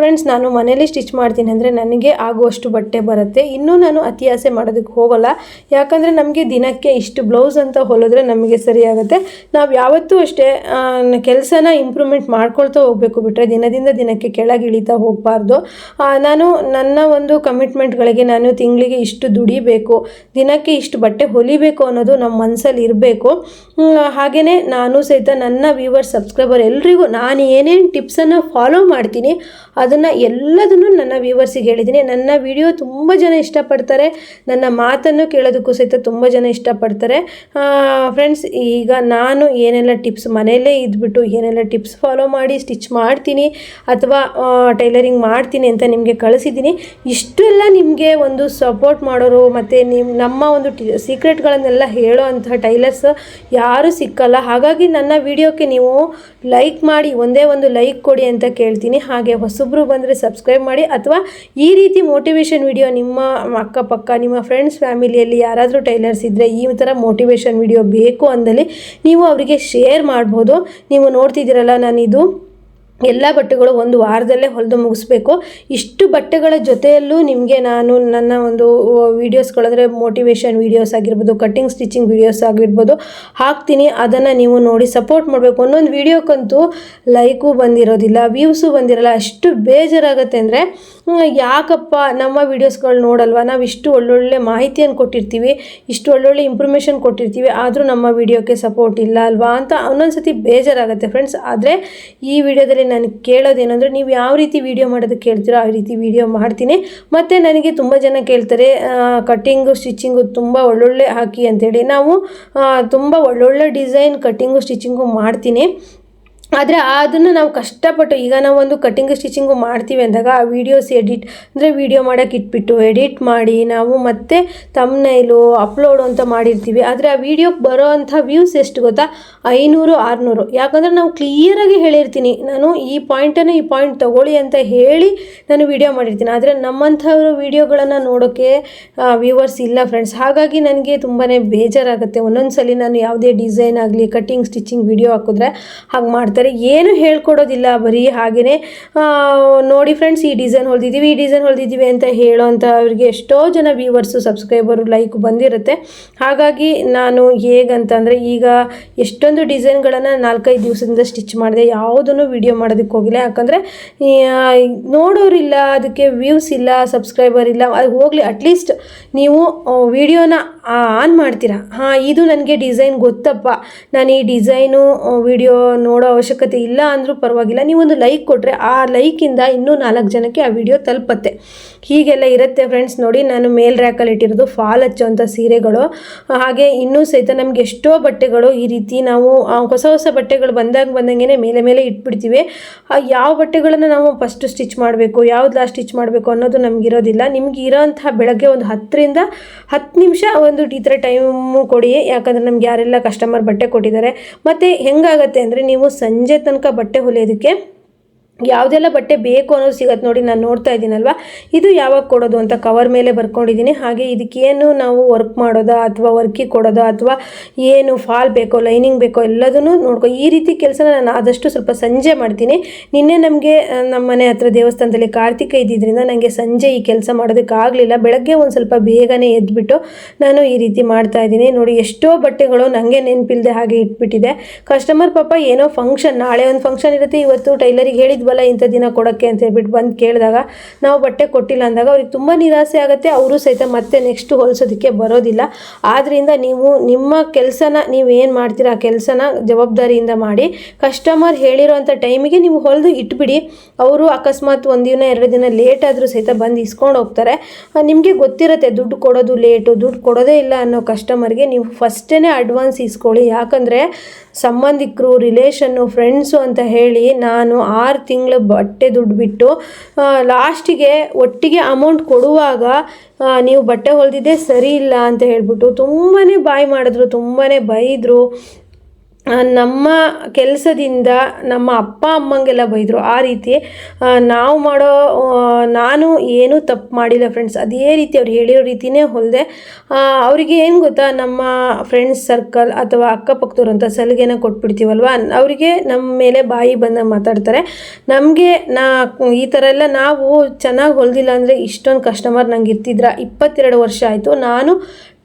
ಫ್ರೆಂಡ್ಸ್ ನಾನು ಮನೇಲಿ ಸ್ಟಿಚ್ ಮಾಡ್ತೀನಿ ಅಂದರೆ ನನಗೆ ಆಗುವಷ್ಟು ಬಟ್ಟೆ ಬರುತ್ತೆ. ಇನ್ನೂ ನಾನು ಅತಿ ಆಸೆ ಮಾಡೋದಕ್ಕೆ ಹೋಗಲ್ಲ. ಯಾಕಂದರೆ ನಮಗೆ ದಿನಕ್ಕೆ ಇಷ್ಟು ಬ್ಲೌಸ್ ಅಂತ ಹೊಲಿದ್ರೆ ನಮಗೆ ಸರಿಯಾಗುತ್ತೆ ನಾವು ಯಾವತ್ತೂ ಅಷ್ಟೇ ಕೆಲಸನ ಇಂಪ್ರೂವ್ಮೆಂಟ್ ಮಾಡ್ಕೊಳ್ತಾ ಹೋಗಬೇಕು. ಬಿಟ್ಟರೆ ದಿನದಿಂದ ದಿನಕ್ಕೆ ಕೆಳಗೆ ಇಳಿತಾ ಹೋಗಬಾರ್ದು. ನಾನು ನನ್ನ ಒಂದು ಕಮಿಟ್ಮೆಂಟ್ಗಳಿಗೆ ನಾನು ತಿಂಗಳಿಗೆ ಇಷ್ಟು ದುಡಿಬೇಕು, ದಿನಕ್ಕೆ ಇಷ್ಟು ಬಟ್ಟೆ ಹೊಲಿಬೇಕು ಅನ್ನೋದು ನಮ್ಮ ಮನಸ್ಸಲ್ಲಿ ಇರಬೇಕು. ಹಾಗೆಯೇ ನಾನು ಸಹಿತ ನನ್ನ ವ್ಯೂವರ್ ಸಬ್ಸ್ಕ್ರೈಬರ್ ಎಲ್ರಿಗೂ ನಾನು ಏನೇನು ಟಿಪ್ಸನ್ನು ಫಾಲೋ ಮಾಡ್ತೀನಿ, ಅದನ್ನು ಎಲ್ಲದನ್ನು ನನ್ನ ವ್ಯೂವರ್ಸಿಗೆ ಹೇಳಿದ್ದೀನಿ. ನನ್ನ ವಿಡಿಯೋ ತುಂಬ ಜನ ಇಷ್ಟಪಡ್ತಾರೆ, ನನ್ನ ಮಾತನ್ನು ಕೇಳೋದಕ್ಕೂ ಸಹಿತ ತುಂಬ ಜನ ಇಷ್ಟಪಡ್ತಾರೆ. ಫ್ರೆಂಡ್ಸ್ ಈಗ ನಾನು ಏನೆಲ್ಲ ಟಿಪ್ಸ್ ಮನೆಯಲ್ಲೇ ಇದ್ಬಿಟ್ಟು ಏನೆಲ್ಲ ಟಿಪ್ಸ್ ಫಾಲೋ ಮಾಡಿ, ಸ್ಟಿಚ್ ಮಾಡ್ತೀನಿ ಅಥವಾ ಟೈಲರಿಂಗ್ ಮಾಡ್ತೀನಿ ಅಂತ ನಿಮಗೆ ಕಳಿಸಿದ್ದೀನಿ. ಇಷ್ಟೆಲ್ಲ ನಿಮಗೆ ಒಂದು ಸಪೋರ್ಟ್ ಮಾಡೋರು ಮತ್ತು ನಿಮ್ಮ ನಮ್ಮ ಒಂದು ಟಿ ಸೀಕ್ರೆಟ್ಗಳನ್ನೆಲ್ಲ ಹೇಳೋ ಅಂತಹ ಟೈಲರ್ಸ್ ಯಾರೂ ಸಿಕ್ಕಲ್ಲ. ಹಾಗಾಗಿ ನನ್ನ ವಿಡಿಯೋಕ್ಕೆ ನೀವು ಲೈಕ್ ಮಾಡಿ, ಒಂದೇ ಒಂದು ಲೈಕ್ ಕೊಡಿ ಅಂತ ಕೇಳ್ತೀನಿ. ಹಾಗೆ ಹೊಸಬ್ರು ಬಂದರೆ ಸಬ್ಸ್ಕ್ರೈಬ್ ಮಾಡಿ ಅಥವಾ ಈ ರೀತಿ ಮೋಟಿವೇಶನ್ ವಿಡಿಯೋ ನಿಮ್ಮ ಅಕ್ಕಪಕ್ಕ, ನಿಮ್ಮ ಫ್ರೆಂಡ್ಸ್ ಫ್ಯಾಮಿಲಿಯಲ್ಲಿ ಯಾರಾದರೂ ಟೈಲರ್ಸ್ ಇದ್ದರೆ ಈ ಥರ ಮೋಟಿವೇಶನ್ ವಿಡಿಯೋ ಬೇಕು ಅಂದಲ್ಲಿ ನೀವು ಅವರಿಗೆ ಶೇರ್ ಮಾಡ್ಬೋದು. ನೀವು ನೋಡ್ತಿದ್ದೀರಲ್ಲ ನಾನಿದು. ಎಲ್ಲ ಬಟ್ಟೆಗಳು ಒಂದು ವಾರದಲ್ಲೇ ಹೊಲಿದು ಮುಗಿಸ್ಬೇಕು. ಇಷ್ಟು ಬಟ್ಟೆಗಳ ಜೊತೆಯಲ್ಲೂ ನಿಮಗೆ ನಾನು ನನ್ನ ಒಂದು ವೀಡಿಯೋಸ್ಗಳಂದರೆ ಮೋಟಿವೇಶನ್ ವೀಡಿಯೋಸ್ ಆಗಿರ್ಬೋದು ಕಟ್ಟಿಂಗ್ ಸ್ಟಿಚಿಂಗ್ ವೀಡಿಯೋಸ್ ಆಗಿರ್ಬೋದು ಹಾಕ್ತೀನಿ. ಅದನ್ನು ನೀವು ನೋಡಿ ಸಪೋರ್ಟ್ ಮಾಡಬೇಕು. ಒಂದೊಂದು ವೀಡಿಯೋಕ್ಕಂತೂ ಲೈಕು ಬಂದಿರೋದಿಲ್ಲ ವ್ಯೂಸು ಬಂದಿರಲ್ಲ. ಅಷ್ಟು ಬೇಜಾರಾಗುತ್ತೆ ಅಂದರೆ ಯಾಕಪ್ಪ ನಮ್ಮ ವೀಡಿಯೋಸ್ಗಳು ನೋಡಲ್ವಾ? ನಾವು ಇಷ್ಟು ಒಳ್ಳೊಳ್ಳೆ ಮಾಹಿತಿಯನ್ನು ಕೊಟ್ಟಿರ್ತೀವಿ, ಇಷ್ಟು ಒಳ್ಳೊಳ್ಳೆ ಇಂಪ್ರೂಮೇಷನ್ ಕೊಟ್ಟಿರ್ತೀವಿ, ಆದರೂ ನಮ್ಮ ವೀಡಿಯೋಕ್ಕೆ ಸಪೋರ್ಟ್ ಇಲ್ಲ ಅಲ್ವಾ ಅಂತ ಒಂದೊಂದು ಸತಿ ಬೇಜಾರಾಗುತ್ತೆ ಫ್ರೆಂಡ್ಸ್ ಆದರೆ ಈ ವಿಡಿಯೋದಲ್ಲಿ ನಾನು ಕೇಳೋದೇನೆಂದರೆ ನೀವು ಯಾವ ರೀತಿ ವೀಡಿಯೋ ಮಾಡೋದಕ್ಕೆ ಕೇಳ್ತೀರೋ ಆ ರೀತಿ ವೀಡಿಯೋ ಮಾಡ್ತೀನಿ. ಮತ್ತು ನನಗೆ ತುಂಬ ಜನ ಕೇಳ್ತಾರೆ ಕಟ್ಟಿಂಗು ಸ್ಟಿಚಿಂಗು ತುಂಬ ಒಳ್ಳೊಳ್ಳೆ ಹಾಕಿ ಅಂತೇಳಿ. ನಾವು ತುಂಬ ಒಳ್ಳೊಳ್ಳೆ ಡಿಸೈನ್ ಕಟ್ಟಿಂಗು ಸ್ಟಿಚಿಂಗು ಮಾಡ್ತೀನಿ. ಆದರೆ ಅದನ್ನು ನಾವು ಕಷ್ಟಪಟ್ಟು, ಈಗ ನಾವು ಒಂದು ಕಟ್ಟಿಂಗ್ ಸ್ಟಿಚಿಂಗು ಮಾಡ್ತೀವಿ ಅಂದಾಗ ಆ ವೀಡಿಯೋಸ್ ಎಡಿಟ್ ಅಂದರೆ ವೀಡಿಯೋ ಮಾಡೋಕೆ ಇಟ್ಬಿಟ್ಟು ಎಡಿಟ್ ಮಾಡಿ ನಾವು ಮತ್ತೆ ತಮ್ನೈಲು ಅಪ್ಲೋಡು ಅಂತ ಮಾಡಿರ್ತೀವಿ. ಆದರೆ ಆ ವೀಡಿಯೋಗೆ ಬರೋ ಅಂಥ ವ್ಯೂಸ್ ಎಷ್ಟು ಗೊತ್ತಾ? ಐನೂರು, ಆರುನೂರು. ಯಾಕಂದರೆ ನಾವು ಕ್ಲಿಯರಾಗಿ ಹೇಳಿರ್ತೀನಿ. ನಾನು ಈ ಪಾಯಿಂಟನ್ನು ಈ ಪಾಯಿಂಟ್ ತಗೊಳ್ಳಿ ಅಂತ ಹೇಳಿ ನಾನು ವೀಡಿಯೋ ಮಾಡಿರ್ತೀನಿ. ಆದರೆ ನಮ್ಮಂಥವ್ರ ವೀಡಿಯೋಗಳನ್ನು ನೋಡೋಕ್ಕೆ ವ್ಯೂವರ್ಸ್ ಇಲ್ಲ ಫ್ರೆಂಡ್ಸ್ ಹಾಗಾಗಿ ನನಗೆ ತುಂಬಾ ಬೇಜಾರಾಗುತ್ತೆ. ಒಂದೊಂದು ಸಲ ನಾನು ಯಾವುದೇ ಡಿಸೈನ್ ಆಗಲಿ ಕಟ್ಟಿಂಗ್ ಸ್ಟಿಚಿಂಗ್ ವೀಡಿಯೋ ಹಾಕಿದ್ರೆ ಹಾಗೆ ಮಾಡ್ತಾರೆ ಏನು ಹೇಳ್ಕೊಡೋದಿಲ್ಲ, ಬರೀ ಹಾಗೆಯೇ ನೋಡಿ ಫ್ರೆಂಡ್ಸ್ ಈ ಡಿಸೈನ್ ಹೊಲ್ದಿದ್ದೀವಿ ಈ ಡಿಸೈನ್ ಹೊಲ್ದಿದ್ದೀವಿ ಅಂತ ಹೇಳೋ ಅಂತ ಅವ್ರಿಗೆ ಎಷ್ಟೋ ಜನ ವ್ಯೂವರ್ಸು ಸಬ್ಸ್ಕ್ರೈಬರು ಲೈಕ್ ಬಂದಿರುತ್ತೆ. ಹಾಗಾಗಿ ನಾನು ಹೇಗಂತಂದರೆ, ಈಗ ಎಷ್ಟೊಂದು ಡಿಸೈನ್ಗಳನ್ನು ನಾಲ್ಕೈದು ದಿವಸದಿಂದ ಸ್ಟಿಚ್ ಮಾಡಿದೆ, ಯಾವುದನ್ನು ವಿಡಿಯೋ ಮಾಡೋದಕ್ಕೆ ಹೋಗಿಲ್ಲ. ಯಾಕಂದರೆ ನೋಡೋರಿಲ್ಲ ಅದಕ್ಕೆ ವ್ಯೂಸ್ ಇಲ್ಲ ಸಬ್ಸ್ಕ್ರೈಬರ್ ಇಲ್ಲ, ಅದು ಹೋಗಲಿ ಅಟ್ಲೀಸ್ಟ್ ನೀವು ವಿಡಿಯೋನ ಆನ್ ಮಾಡ್ತೀರಾ. ಹಾಂ, ಇದು ನನಗೆ ಡಿಸೈನ್ ಗೊತ್ತಪ್ಪ. ನಾನು ಈ ಡಿಸೈನು ವಿಡಿಯೋ ನೋಡೋ ಇಲ್ಲ ಅಂದರೂ ಪರವಾಗಿಲ್ಲ. ನೀವೊಂದು ಲೈಕ್ ಕೊಟ್ಟರೆ ಆ ಲೈಕಿಂದ ಇನ್ನೂ ನಾಲ್ಕು ಜನಕ್ಕೆ ಆ ವಿಡಿಯೋ ತಲುಪತ್ತೆ. ಹೀಗೆಲ್ಲ ಇರುತ್ತೆ ಫ್ರೆಂಡ್ಸ್ ನೋಡಿ. ನಾನು ಮೇಲ್ ರ್ಯಾಕಲ್ಲಿ ಇಟ್ಟಿರೋದು ಫಾಲ್ ಹಚ್ಚುವಂಥ ಸೀರೆಗಳು. ಹಾಗೆ ಇನ್ನೂ ಸಹಿತ ನಮಗೆ ಎಷ್ಟೋ ಬಟ್ಟೆಗಳು ಈ ರೀತಿ ನಾವು ಹೊಸ ಹೊಸ ಬಟ್ಟೆಗಳು ಬಂದಾಗ ಬಂದಂಗೆ ಮೇಲೆ ಮೇಲೆ ಇಟ್ಬಿಡ್ತೀವಿ. ಯಾವ ಬಟ್ಟೆಗಳನ್ನು ನಾವು ಫಸ್ಟ್ ಸ್ಟಿಚ್ ಮಾಡಬೇಕು, ಯಾವ್ದು ಲಾಸ್ಟ್ ಸ್ಟಿಚ್ ಮಾಡಬೇಕು ಅನ್ನೋದು ನಮಗಿರೋದಿಲ್ಲ. ನಿಮ್ಗೆ ಇರೋಂಥ ಬೆಳಗ್ಗೆ ಒಂದು ಹತ್ತರಿಂದ ಹತ್ತು ನಿಮಿಷ ಒಂದು ಈ ಥರ ಟೈಮು ಕೊಡಿ. ಯಾಕಂದರೆ ನಮ್ಗೆ ಯಾರೆಲ್ಲ ಕಸ್ಟಮರ್ ಬಟ್ಟೆ ಕೊಟ್ಟಿದ್ದಾರೆ. ಮತ್ತು ಹೆಂಗಾಗತ್ತೆ ಅಂದರೆ ನೀವು ಸಂಜೆ ತನಕ ಬಟ್ಟೆ ಹೊಲಿಯೋದಕ್ಕೆ ಯಾವುದೆಲ್ಲ ಬಟ್ಟೆ ಬೇಕು ಅನ್ನೋದು ಸಿಗತ್ತೆ ನೋಡಿ, ನಾನು ನೋಡ್ತಾ ಇದ್ದೀನಲ್ವ? ಇದು ಯಾವಾಗ ಕೊಡೋದು ಅಂತ ಕವರ್ ಮೇಲೆ ಬರ್ಕೊಂಡಿದ್ದೀನಿ. ಹಾಗೆ ಇದಕ್ಕೇನು ನಾವು ವರ್ಕ್ ಮಾಡೋದಾ ಅಥವಾ ವರ್ಕಿ ಕೊಡೋದಾ ಅಥವಾ ಏನು ಫಾಲ್ ಬೇಕೋ ಲೈನಿಂಗ್ ಬೇಕೋ ಎಲ್ಲದನ್ನು ನೋಡ್ಕೊ, ಈ ರೀತಿ ಕೆಲಸನ ನಾನು ಆದಷ್ಟು ಸ್ವಲ್ಪ ಸಂಜೆ ಮಾಡ್ತೀನಿ. ನಿನ್ನೆ ನಮಗೆ ನಮ್ಮ ಮನೆ ಹತ್ರ ದೇವಸ್ಥಾನದಲ್ಲಿ ಕಾರ್ತಿಕ ಇದ್ದಿದ್ದರಿಂದ ನನಗೆ ಸಂಜೆ ಈ ಕೆಲಸ ಮಾಡೋದಕ್ಕಾಗಲಿಲ್ಲ ಬೆಳಗ್ಗೆ ಒಂದು ಸ್ವಲ್ಪ ಬೇಗನೆ ಎದ್ದುಬಿಟ್ಟು ನಾನು ಈ ರೀತಿ ಮಾಡ್ತಾ ಇದ್ದೀನಿ. ನೋಡಿ, ಎಷ್ಟೋ ಬಟ್ಟೆಗಳು ನನಗೆ ನೆನಪಿಲ್ಲದೆ ಹಾಗೆ ಇಟ್ಬಿಟ್ಟಿದೆ. ಕಸ್ಟಮರ್ ಪಾಪ ಏನೋ ಫಂಕ್ಷನ್ ನಾಳೆ ಒಂದು ಫಂಕ್ಷನ್ ಇರುತ್ತೆ. ಇವತ್ತು ಟೈಲರಿಗೆ ಹೇಳಿದ್ವಲ್ಲ ಇಂಥ ದಿನ ಕೊಡೋಕ್ಕೆ ಅಂತ ಹೇಳ್ಬಿಟ್ಟು ಬಂದು ಕೇಳಿದಾಗ ನಾವು ಬಟ್ಟೆ ಕೊಟ್ಟಿಲ್ಲ ಅಂದಾಗ ಅವ್ರಿಗೆ ತುಂಬ ನಿರಾಸೆ ಆಗುತ್ತೆ. ಅವರು ಸಹಿತ ಮತ್ತೆ ನೆಕ್ಸ್ಟ್ ಹೊಲಿಸೋದಕ್ಕೆ ಬರೋದಿಲ್ಲ. ಆದ್ದರಿಂದ ನೀವು ನಿಮ್ಮ ಕೆಲಸನ ನೀವು ಏನು ಮಾಡ್ತೀರಾ, ಆ ಕೆಲಸನ ಜವಾಬ್ದಾರಿಯಿಂದ ಮಾಡಿ ಕಸ್ಟಮರ್ ಹೇಳಿರೋಂಥ ಟೈಮಿಗೆ ನೀವು ಹೊಲಿದು ಇಟ್ಬಿಡಿ. ಅವರು ಅಕಸ್ಮಾತ್ ಒಂದು ದಿನ, ಎರಡು ದಿನ ಲೇಟ್ ಆದರೂ ಸಹಿತ ಬಂದು ಇಸ್ಕೊಂಡು ಹೋಗ್ತಾರೆ. ನಿಮಗೆ ಗೊತ್ತಿರುತ್ತೆ, ದುಡ್ಡು ಕೊಡೋದು ಲೇಟು ದುಡ್ಡು ಕೊಡೋದೇ ಇಲ್ಲ ಅನ್ನೋ ಕಸ್ಟಮರ್ಗೆ ನೀವು ಫಸ್ಟೇ ಅಡ್ವಾನ್ಸ್ ಇಸ್ಕೊಳ್ಳಿ. ಯಾಕಂದರೆ ಸಂಬಂಧಿಕರು ರಿಲೇಷನ್ನು ಫ್ರೆಂಡ್ಸು ಅಂತ ಹೇಳಿ ನಾನು ಆರು ತಿಂಗಳು ಬಟ್ಟೆ ದುಡ್ಡು ಬಿಟ್ಟು ಲಾಸ್ಟಿಗೆ ಒಟ್ಟಿಗೆ ಅಮೌಂಟ್ ಕೊಡುವಾಗ ನೀವು ಬಟ್ಟೆ ಹೊಲಿದಿದ್ದೇ ಸರಿ ಇಲ್ಲ ಅಂತ ಹೇಳಿಬಿಟ್ಟು ತುಂಬಾ ಬಾಯ್ ಮಾಡಿದ್ರು ತುಂಬಾ ಬೈದರು. ನಮ್ಮ ಕೆಲಸದಿಂದ ನಮ್ಮ ಅಪ್ಪ ಅಮ್ಮಂಗೆಲ್ಲ ಬೈದರು. ಆ ರೀತಿ ನಾವು ಮಾಡೋ ನಾನು ಏನೂ ತಪ್ಪು ಮಾಡಿಲ್ಲ ಫ್ರೆಂಡ್ಸ್ ಅದೇ ರೀತಿ ಅವ್ರು ಹೇಳಿರೋ ರೀತಿನೇ ಹೊಲಿದೆ ಅವರಿಗೆ ಏನು ಗೊತ್ತಾ, ನಮ್ಮ ಫ್ರೆಂಡ್ಸ್ ಸರ್ಕಲ್ ಅಥವಾ ಅಕ್ಕಪಕ್ಕದವ್ರು ಅಂತ ಸಲಿಗೆನ ಕೊಟ್ಬಿಡ್ತೀವಲ್ವ? ಅವರಿಗೆ ನಮ್ಮ ಮೇಲೆ ಬಾಯಿ ಬಂದಾಗ ಮಾತಾಡ್ತಾರೆ. ನಮಗೆ ನಾ, ಈ ಥರ ಎಲ್ಲ ನಾವು ಚೆನ್ನಾಗಿ ಹೊಲ್ದಿಲ್ಲ ಅಂದರೆ ಇಷ್ಟೊಂದು ಕಸ್ಟಮರ್ ನಂಗೆ ಇರ್ತಿದ್ರ? ಇಪ್ಪತ್ತೆರಡು ವರ್ಷ ಆಯಿತು. ನಾನು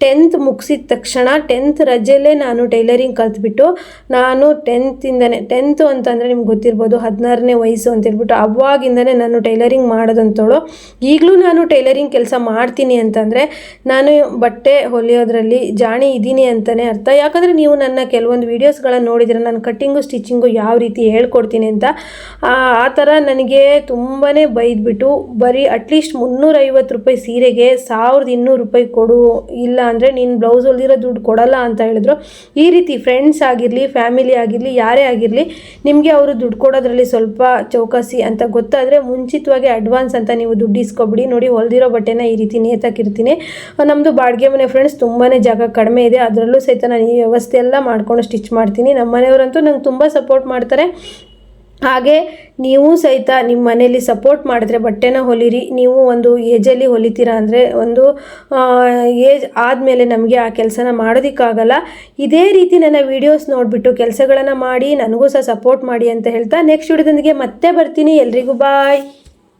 ಟೆಂತ್ ಮುಗಿಸಿದ ತಕ್ಷಣ ಟೆಂತ್ ರಜೆಯಲ್ಲೇ ನಾನು ಟೈಲರಿಂಗ್ ಕಲ್ತ್ಬಿಟ್ಟು ನಾನು ಟೆಂತಿಂದನೇ ಟೆಂತು ಅಂತಂದರೆ ನಿಮ್ಗೆ ಗೊತ್ತಿರ್ಬೋದು ಹದಿನಾರನೇ ವಯಸ್ಸು ಅಂತ ಹೇಳ್ಬಿಟ್ಟು ಅವಾಗಿಂದನೇ ನಾನು ಟೈಲರಿಂಗ್ ಮಾಡೋದಂತೋಳು. ಈಗಲೂ ನಾನು ಟೈಲರಿಂಗ್ ಕೆಲಸ ಮಾಡ್ತೀನಿ ಅಂತಂದರೆ ನಾನು ಬಟ್ಟೆ ಹೊಲಿಯೋದ್ರಲ್ಲಿ ಜಾಣಿ ಇದ್ದೀನಿ ಅಂತಲೇ ಅರ್ಥ. ಯಾಕಂದರೆ ನೀವು ನನ್ನ ಕೆಲವೊಂದು ವೀಡಿಯೋಸ್ಗಳನ್ನು ನೋಡಿದರೆ ನಾನು ಕಟ್ಟಿಂಗು ಸ್ಟಿಚಿಂಗು ಯಾವ ರೀತಿ ಹೇಳ್ಕೊಡ್ತೀನಿ ಅಂತ, ಆ ಥರ ನನಗೆ ತುಂಬಾ ಬೈದ್ಬಿಟ್ಟು ಬರೀ ಅಟ್ಲೀಸ್ಟ್ ಮುನ್ನೂರೈವತ್ತು ರೂಪಾಯಿ ಸೀರೆಗೆ ಸಾವಿರದ ಇನ್ನೂರು ರೂಪಾಯಿ ಕೊಡು, ಇಲ್ಲ ಅಂದರೆ ನೀನು ಬ್ಲೌಸ್ ಹೊಲ್ದಿರೋ ದುಡ್ಡು ಕೊಡಲ್ಲ ಅಂತ ಹೇಳಿದ್ರು. ಈ ರೀತಿ ಫ್ರೆಂಡ್ಸ್ ಆಗಿರಲಿ ಫ್ಯಾಮಿಲಿ ಆಗಿರಲಿ, ಯಾರೇ ಆಗಿರಲಿ, ನಿಮಗೆ ಅವರು ದುಡ್ಡು ಕೊಡೋದ್ರಲ್ಲಿ ಸ್ವಲ್ಪ ಚೌಕಾಸಿ ಅಂತ ಗೊತ್ತಾದರೆ ಮುಂಚಿತವಾಗಿ ಅಡ್ವಾನ್ಸ್ ಅಂತ ನೀವು ದುಡ್ಡು ಇಸ್ಕೊಬಿಡಿ. ನೋಡಿ, ಹೊಲ್ದಿರೋ ಬಟ್ಟೆನ ಈ ರೀತಿ ನೇತಾಕಿರ್ತೀನಿ. ನಮ್ಮದು ಬಾಡಿಗೆ ಮನೆ ಫ್ರೆಂಡ್ಸ್ ತುಂಬಾ ಜಾಗ ಕಡಿಮೆ ಇದೆ. ಅದರಲ್ಲೂ ಸಹಿತ ನಾನು ಈ ವ್ಯವಸ್ಥೆ ಎಲ್ಲ ಮಾಡ್ಕೊಂಡು ಸ್ಟಿಚ್ ಮಾಡ್ತೀನಿ. ನಮ್ಮ ಮನೆಯವರಂತೂ ನಂಗೆ ತುಂಬ ಸಪೋರ್ಟ್ ಮಾಡ್ತಾರೆ. ಹಾಗೆ ನೀವು ಸಹಿತ ನಿಮ್ಮ ಮನೇಲಿ ಸಪೋರ್ಟ್ ಮಾಡಿದ್ರೆ ಬಟ್ಟೆನ ಹೊಲಿರಿ, ನೀವು ಒಂದು ಏಜಲ್ಲಿ ಹೊಲಿತೀರಾ ಅಂದರೆ ಒಂದು ಏಜ್ ಆದಮೇಲೆ ನಮಗೆ ಆ ಕೆಲಸನ ಮಾಡೋದಕ್ಕಾಗಲ್ಲ. ಇದೇ ರೀತಿ ನನ್ನ ವೀಡಿಯೋಸ್ ನೋಡಿಬಿಟ್ಟು ಕೆಲಸಗಳನ್ನು ಮಾಡಿ, ನನಗೂ ಸಹ ಸಪೋರ್ಟ್ ಮಾಡಿ ಅಂತ ಹೇಳ್ತಾ ನೆಕ್ಸ್ಟ್ ವಿಡಿಯೋದೊಂದಿಗೆ ಮತ್ತೆ ಬರ್ತೀನಿ. ಎಲ್ರಿಗೂ ಬಾಯ್